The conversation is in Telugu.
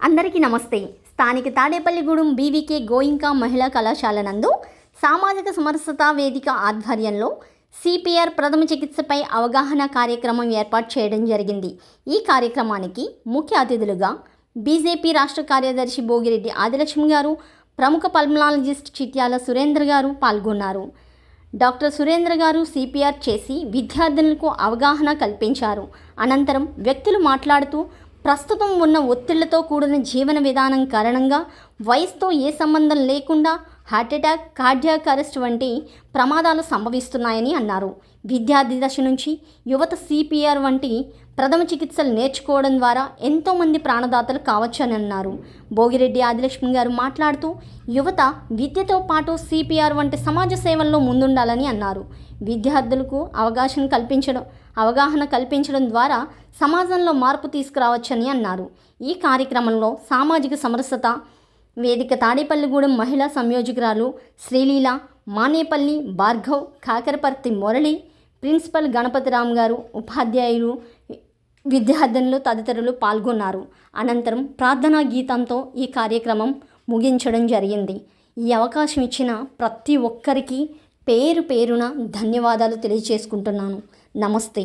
అందరికీ నమస్తే. స్థానిక తాడేపల్లిగూడెం బీవీకే గోయింకా మహిళా కళాశాల నందు సామాజిక సమరసత వేదిక ఆధ్వర్యంలో సిపిఆర్ ప్రథమ చికిత్సపై అవగాహన కార్యక్రమం ఏర్పాటు చేయడం జరిగింది. ఈ కార్యక్రమానికి ముఖ్య అతిథులుగా బీజేపీ రాష్ట్ర కార్యదర్శి భోగిరెడ్డి ఆదిలక్ష్మి గారు ప్రముఖ పల్మనాలజిస్ట్ చిట్యాల సురేంద్ర గారు పాల్గొన్నారు. డాక్టర్ సురేంద్ర గారు సిపిఆర్ చేసి విద్యార్థులకు అవగాహన కల్పించారు. అనంతరం వ్యక్తులు మాట్లాడుతూ ప్రస్తుతం ఉన్న ఒత్తిళ్ళతో కూడిన జీవన విధానం కారణంగా వయసుతో ఏ సంబంధం లేకుండా హార్ట్అటాక్ కార్డియాక్ అరెస్ట్ వంటి ప్రమాదాలు సంభవిస్తున్నాయని అన్నారు. విద్యార్థి దశ నుంచి యువత సిపిఆర్ వంటి ప్రథమ చికిత్సలు నేర్చుకోవడం ద్వారా ఎంతోమంది ప్రాణదాతలు కావచ్చని అన్నారు. భోగిరెడ్డి ఆదిలక్ష్మి గారు మాట్లాడుతూ యువత విద్యతో పాటు సిపిఆర్ వంటి సమాజ సేవల్లో ముందుండాలని అన్నారు. విద్యార్థులకు అవకాశం కల్పించడం అవగాహన కల్పించడం ద్వారా సమాజంలో మార్పు తీసుకురావచ్చని అన్నారు. ఈ కార్యక్రమంలో సామాజిక సమరసత వేదిక తాడేపల్లిగూడెం మహిళా సంయోజకురాలు శ్రీలీల మానేపల్లి భార్గవ్ కాకరపర్తి మురళి ప్రిన్సిపల్ గణపతిరామ్ గారు ఉపాధ్యాయులు విద్యార్థినులు తదితరులు పాల్గొన్నారు. అనంతరం ప్రార్థనా గీతంతో ఈ కార్యక్రమం ముగించడం జరిగింది. ఈ అవకాశం ఇచ్చిన ప్రతి ఒక్కరికి పేరు పేరున ధన్యవాదాలు తెలియజేసుకుంటున్నాను. నమస్తే.